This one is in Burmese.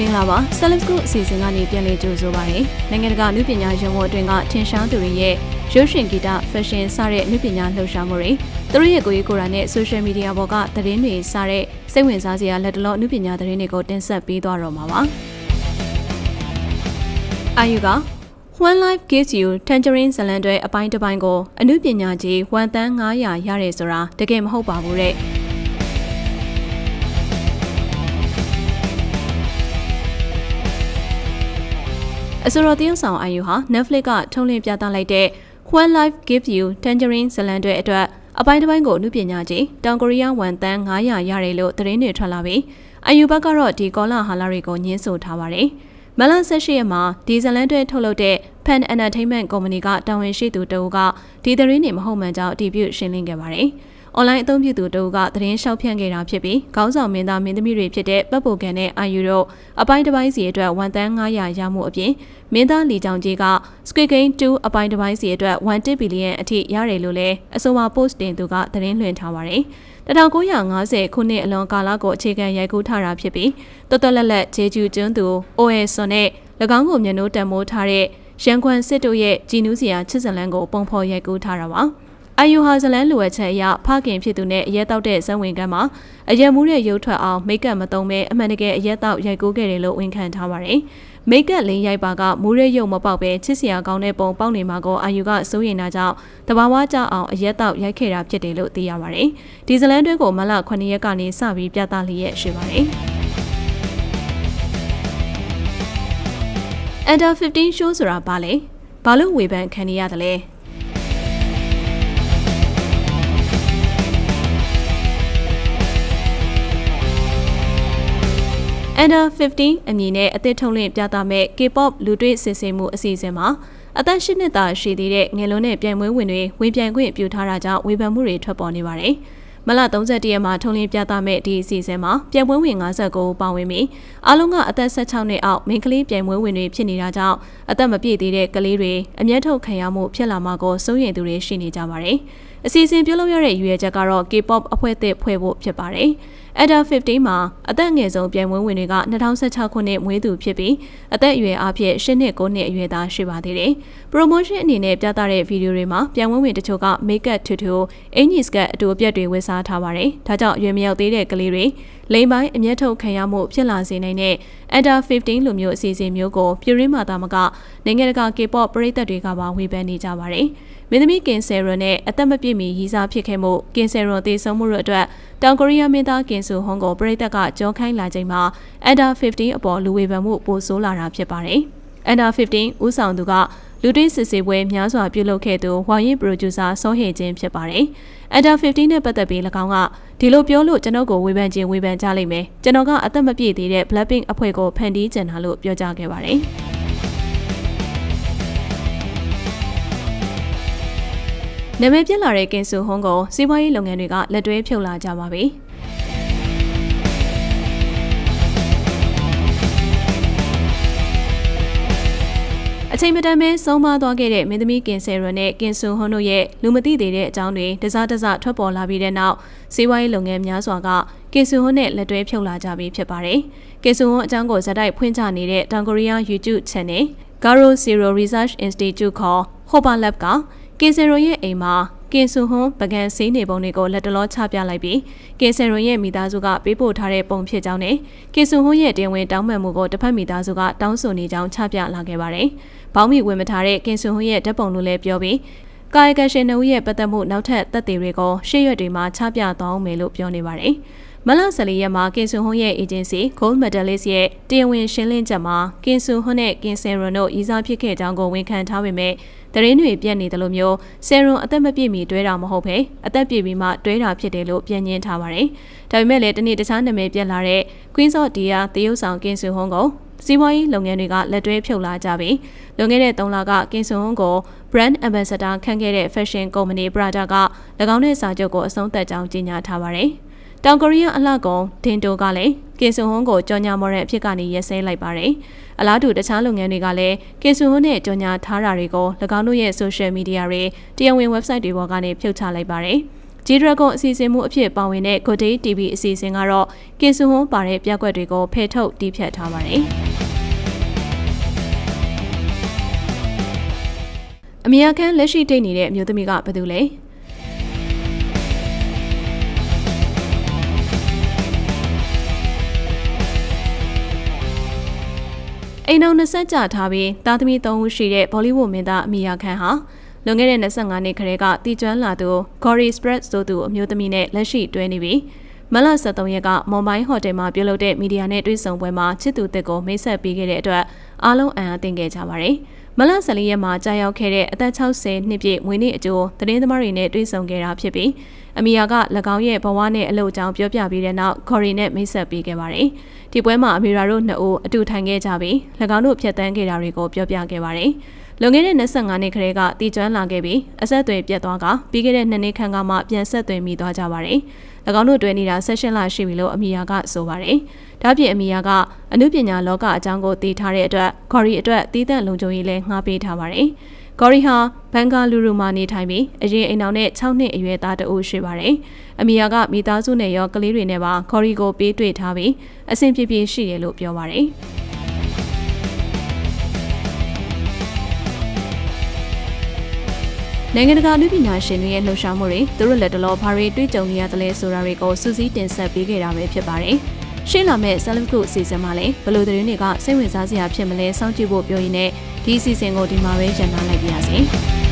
မင်္ဂလာပါဆလစ်ကုအစီအစဉ်ကနေပြန်လည်ကြိုဆိုပါရစေနိုင်ငံတကာနုပညာရုံးဝအတွင်းကထင်ရှားသူတွေရဲ့ရုပ်ရှင်ဂီတဖက်ရှင်စတဲ့နုပညာလှုပ်ရှားမှုတွေသူတို့ရဲ့ကိုယ်ရေးကိုယ်တိုင်နဲ့ဆိုရှယ်မီဒီယာပေါ်ကသတင်းတွေစတဲ့စိတ်ဝင်စားစရာလက်တလောနုပညာသတင်းတွေကိုတင်ဆက်ပေးသွားတော့မှာပါအာယူက One Life Gives You Tangerine ဇလန်တွေအပိုင်းတစ်ပိုင်းကိုအနုပညာကြီးဝန်တန်း900ရတယ်ဆိုတာတကယ်မဟုတ်ပါဘူးတဲ့ အဆိုတော်တရုတ်ဆောင်အာယူဟာ Netflix ကထုံးလင်းပြသလိုက်တဲ့ When Life Gives You Tangerine ဇလန်တွေအတွက်အပိုင်းတစ်ပိုင်းကိုအမှုပညာကြီးတောင်ကိုရီးယားဝန်တန်း900ရတယ်လို့သတင်းတွေထွက်လာပြီးအာယူဘက်ကတော့ဒီကောလာဟာလာတွေကိုညှင်းဆိုထားပါတယ်။မလန်ဆက်ရှိရမှာဒီဇလန်တွေထုတ်လုပ်တဲ့ Pan Entertainment Company ကတာဝန်ရှိသူတအုပ်ကဒီသတင်းတွေမဟုတ်မှန်ကြောင်းအတည်ပြုရှင်းလင်းခဲ့ပါတယ်။။ online အသုံးပြုသူတို့ကသတင်းလျှောက်ဖြန့်ခဲ့တာဖြစ်ပြီးခေါင်းဆောင်မင်းသားမင်းသမီးတွေဖြစ်တဲ့ပတ်ပိုကန်နဲ့အာယူတို့အပိုင်းတစ်ပိုင်းစီအတွက်ဝန်တန်း900ရမှုအပြင်မင်းသားလီကြောင်ကြီးက Squid Game 2အပိုင်းတစ်ပိုင်းစီအတွက်1ဘီလီယံအထိရတယ်လို့လည်းအဆိုပါ post တင်သူကသတင်းလွှင့်ထားပါတယ်။1950ခုနှစ်အလွန်ကာလကိုအခြေခံရိုက်ကူးထားတာဖြစ်ပြီးတော်တော်လက်လက်ဂျေဂျူကျွန်းသူ OS ဆွန်နဲ့၎င်းကိုမျက်နှိုးတံမိုးထားတဲ့ရန်ခွန်စစ်တို့ရဲ့ကြည်နူးစရာချစ်စလန်းကိုပုံဖော်ရိုက်ကူးထားတာပါ။ အာယူဟာဇလန်လိုအပ်ချက်အရဖခင်ဖြစ်သူနဲ့အရက်တောက်တဲ့ဇဝင်ကမ်းမှာအရက်မှုတဲ့ရုပ်ထွက်အောင်မိတ်ကပ်မသုံးဘဲအမှန်တကယ်အရက်တောက်ရိုက်ကူးခဲ့တယ်လို့ဝန်ခံထားပါတယ်။မိတ်ကပ်လင်းရိုက်ပါကမူးရဲရုပ်မပေါက်ပဲချစ်စရာကောင်းတဲ့ပုံပေါက်နေမှာကိုအာယူကစိုးရိမ်တာကြောင့်တဘာဝကြအောင်အရက်တောက်ရိုက်ခဲ့တာဖြစ်တယ်လို့သိရပါတယ်။ဒီဇလန်တွဲကိုမလ9ရက်ကနေစပြီးပြသလျက်ရှိပါတယ်။ Under 15 show ဆိုတာဘာလဲ။ဘာလို့ဝေဖန်ခံရရသလဲ။ Under 15အမည်နဲ့အသစ်ထုတ်လွှင့်ပြသမဲ့ K-pop လူတွေ့စစ်ဆေးမှုအစီအစဉ်မှာအသက်၈နှစ်သာရှိသေးတဲ့ငယ်လွန်းတဲ့ပြိုင်ပွဲဝင်တွေဝင်ပြိုင်ခွင့်ပြုထားတာကြောင့်ဝေဖန်မှုတွေထွက်ပေါ်နေပါတယ်။မလ31ရက်မှာထုတ်လင်းပြသမဲ့ဒီအစီအစဉ်မှာပြိုင်ပွဲဝင်59ပါဝင်ပြီးအလုံးကအသက်16နှစ်အောက်မိန်းကလေးပြိုင်ပွဲဝင်တွေဖြစ်နေတာကြောင့်အသက်မပြည့်သေးတဲ့ကလေးတွေအမျက်ထုတ်ခံရမှုဖြစ်လာမှာကိုစိုးရိမ်သူတွေရှိနေကြပါတယ်။အစီအစဉ်ပြုလုပ်ရတဲ့ရည်ရွယ်ချက်ကတော့ K-pop အဖွဲ့အသစ်ဖွဲ့ဖို့ဖြစ်ပါတယ်။ Under 15မှာအသက်ငယ်ဆုံးပြိုင်ပွဲဝင်တွေက2016ခုနှစ်မွေးသူဖြစ်ပြီးအသက်အရွယ်အဖြစ်10နှစ်9နှစ်အရွယ်သားရှိပါသေးတယ်။ promotion အနေနဲ့ပြသတဲ့ဗီဒီယိုတွေမှာပြိုင်ပွဲဝင်တချို့က make up ထူထူအင်ဂျီစကအတူအပြတ်တွေဝတ်စားထားပါတယ်။ဒါကြောင့်ရွယ်မရောက်သေးတဲ့ကလေးတွေလိမ်ပိုင်းအမျက်ထုတ်ခံရမှုဖြစ်လာစေနိုင်တဲ့ Under 15လိုမျိုးအစီအစဉ်မျိုးကိုပြည်ရင်းမှာသာမကနိုင်ငံတကာ K-pop ပရိသတ်တွေကပါဝေဖန်နေကြပါတယ်။ မင်းသမီးကင်ဆယ်ရွန်နဲ့အသက်မပြည့်မီရီးစားဖြစ်ခဲ့မှုကင်ဆယ်ရွန်သေဆုံးမှုတို့အတွက်တောင်ကိုရီးယားမင်းသားကင်ဆူဟွန်ကိုပြည်သက်ကကြောခိုင်းလာချိန်မှာ Under 15အပေါ်လူဝေဖန်မှုပိုဆိုးလာတာဖြစ်ပါတယ်။ Under 15ဦးဆောင်သူကလူတွင်းစစ်ဆေးပွဲများစွာပြုလုပ်ခဲ့သူဝါရင်ပရိုဂျူဆာဆောဟေချင်းဖြစ်ပါတယ်။ Under 15နဲ့ပတ်သက်ပြီး၎င်းကဒီလိုပြောလို့ကျွန်တော်ကိုဝေဖန်ခြင်းဝေဖန်ကြလိမ့်မယ်။ကျွန်တော်ကအသက်မပြည့်သေးတဲ့ Blackpink အဖွဲ့ကိုဖန်တီးကျင်တာလို့ပြောကြားခဲ့ပါတယ်။ နာမည်ပြက်လာတဲ့ကင်ဆူဟွန်းကိုစီးပွားရေးလုပ်ငန်းတွေကလက်တွဲဖြုတ်လာကြပါပြီ။အချိန်မတန်ပဲဆုံးမသွားခဲ့တဲ့မင်းသမီးကင်ဆယ်ရနဲ့ကင်ဆူဟွန်းတို့ရဲ့လူမသိသေးတဲ့အကြောင်းတွေတစားတစားထွက်ပေါ်လာပြီးတဲ့နောက်စီးပွားရေးလုပ်ငန်းများစွာကကင်ဆူဟွန်းနဲ့လက်တွဲဖြုတ်လာကြပြီးဖြစ်ပါတယ်။ကင်ဆူဟွန်းအကြောင်းကိုဇက်တိုက်ဖွင့်ချနေတဲ့တောင်ကိုရီးယား YouTube Channel Garo Zero Research Institute ခေါ် Hoba Lab က ကင်ဆယ်ရိုရဲ့အိမ်မှာကင်ဆူဟွန်ပကံဆေးနေပုံတွေကိုလက်တလောချပြလိုက်ပြီးကင်ဆယ်ရိုရဲ့မိသားစုကပေးပို့ထားတဲ့ပုံဖြစ်ကြောင်းနဲ့ကင်ဆူဟွန်ရဲ့တင်ဝင်တောင်းပန်မှုကိုတစ်ဖက်မိသားစုကတောင်းဆိုနေကြောင်းချပြလာခဲ့ပါတယ်။ဘောင်းမီဝင်မထားတဲ့ကင်ဆူဟွန်ရဲ့ဓာတ်ပုံလိုလည်းပြောပြီးကာယကရှင်နှုတ်ရဲ့ပတ်သက်မှုနောက်ထပ်သက်သေတွေကိုရှေ့ရွက်တွေမှာချပြသွားအောင်မယ်လို့ပြောနေပါတယ်။ မလဆလီရက်မှာကင်ဆူဟွန်ရဲ့ agency Gold Medalist ရဲ့တရားဝင်ရှင်းလင်းချက်မှာကင်ဆူဟွန်နဲ့ကင်ဆယ်ရွန်တို့ဤစားဖြစ်ခဲ့ကြောင်းကိုဝန်ခံထားပေမဲ့တရင်တွေပြက်နေတယ်လို့မျိုးဆယ်ရွန်အသက်မပြည့်မီတွဲတာမဟုတ်ဘဲအသက်ပြည့်ပြီးမှတွဲတာဖြစ်တယ်လို့ပြန်ညင်းထားပါတယ်။ဒါပေမဲ့လည်းတနေ့တခြားနာမည်ပြက်လာတဲ့ Queen of Dia တရုတ်ဆောင်ကင်ဆူဟွန်ကိုစီးပွားရေးလုပ်ငန်းတွေကလက်တွဲဖြုတ်လာကြပြီးလွန်ခဲ့တဲ့3လကကင်ဆွန်ဟွန်ကို brand ambassador ခန့်ခဲ့တဲ့ fashion company Prada က၎င်းရဲ့စာချုပ်ကိုအဆုံးသတ်ကြောင်းကြေညာထားပါတယ်။ တောင်ကိုရီးယားအလှကုန်ဒင်တိုကလည်းကင်ဆူဟွန်ကိုကြော်ညာမော်တဲ့အဖြစ်ကနေရက်စဲလိုက်ပါတယ်။အလားတူတခြားလုပ်ငန်းတွေကလည်းကင်ဆူဟွန်နဲ့ကြော်ညာထားတာတွေကို၎င်းတို့ရဲ့ social media တွေတရားဝင် website တွေပေါ်ကနေဖြုတ်ချလိုက်ပါတယ်။ G Dragon အစီအစဉ်မှုအဖြစ်ပါဝင်တဲ့ Good Day TV အစီအစဉ်ကတော့ကင်ဆူဟွန်ပါတဲ့ပြက်ကွက်တွေကိုဖယ်ထုတ်တီးဖြတ်ထားပါတယ်။အမေရိကန်လက်ရှိတိတ်နေတဲ့အမျိုးသမီးကဘယ်သူလဲ။ အိမ်အောင်20ကြာထားပြီးသားသမီး3ဦးရှိတဲ့ဘောလီဝုဒ်မင်းသားအမီယာခန်ဟာလွန်ခဲ့တဲ့25နှစ်ခရဲကတည်ကျွမ်းလာသူ Gory Spread ဆိုသူအမျိုးသမီးနဲ့လက်ရှိတွဲနေပြီးမလ73ရက်ကမွန်ဘိုင်းဟိုတယ်မှာပြုလုပ်တဲ့မီဒီယာနဲ့တွေ့ဆုံပွဲမှာချစ်သူတစ်ကိုမိတ်ဆက်ပေးခဲ့တဲ့အတွက်အားလုံးအံ့အားသင့်ခဲ့ကြပါတယ်။ မလ14ရက်မှာကြာရောက်ခဲ့တဲ့အသက်60နှစ်ပြည့်မွေးနေ့အကျိုးသတင်းသမားတွေနဲ့တွေ့ဆုံခဲ့တာဖြစ်ပြီးအမီယာက၎င်းရဲ့ဘဝနဲ့အလုပ်အကြောင်းပြောပြပြီးတဲ့နောက်ခေါ်ရီနဲ့မိတ်ဆက်ပေးခဲ့ပါတယ်။ဒီပွဲမှာအမီရာတို့နှစ်ဦးအတူထိုင်ခဲ့ကြပြီး၎င်းတို့ဖြတ်တန်းခဲ့တာတွေကိုပြောပြခဲ့ပါတယ်။ လွန်ခဲ့တဲ့25နှစ်ခရဲကတည်ကျွမ်းလာခဲ့ပြီးအဆက်အသွယ်ပြတ်သွားကပြီးခဲ့တဲ့နှစ်နှစ်ခန့်ကမှပြန်ဆက်သွယ်မိသွားကြပါတယ်။၎င်းတို့တွေ့နေတာဆက်ရှင်လရှိပြီလို့အမီယာကဆိုပါတယ်။ဒါ့ပြင်အမီယာကအမှုပညာလောကအကြောင်းကိုသိထားတဲ့အတွက်ခေါ်ရီအတွက်တည်တံ့လုံခြုံရေးလည်းငှားပေးထားပါတယ်။ဂေါ်ရီဟာဘန်ကာလူရူမှာနေထိုင်ပြီးအရင်အိမ်အောင်နဲ့6နှစ်အရွယ်သားတအုပ်ရှိပါတယ်။အမီယာကမိသားစုနဲ့ရောကလေးတွေနဲ့ပါဂေါ်ရီကိုပေးတွေ့ထားပြီးအဆင်ပြေပြေရှိတယ်လို့ပြောပါတယ်။ နိုင်ငံတကာလူပညာရှင်တွေရဲ့လှုပ်ရှားမှုတွေသူတို့လက်တလောဘာတွေတွေ့ကြုံနေရသလဲဆိုတာတွေကိုစူးစီးတင်ဆက်ပေးခဲ့တာပဲဖြစ်ပါတယ်။ရှင်းလာမဲ့ဆယ်လစ်ခုအစီအစဉ်မှာလည်းဘလို့သတင်းတွေကစိတ်ဝင်စားစရာဖြစ်မလဲစောင့်ကြည့်ဖို့ပြောရင်းနဲ့ဒီအစီအစဉ်ကိုဒီမှာပဲညှိနှိုင်းလိုက်ပါရစေ။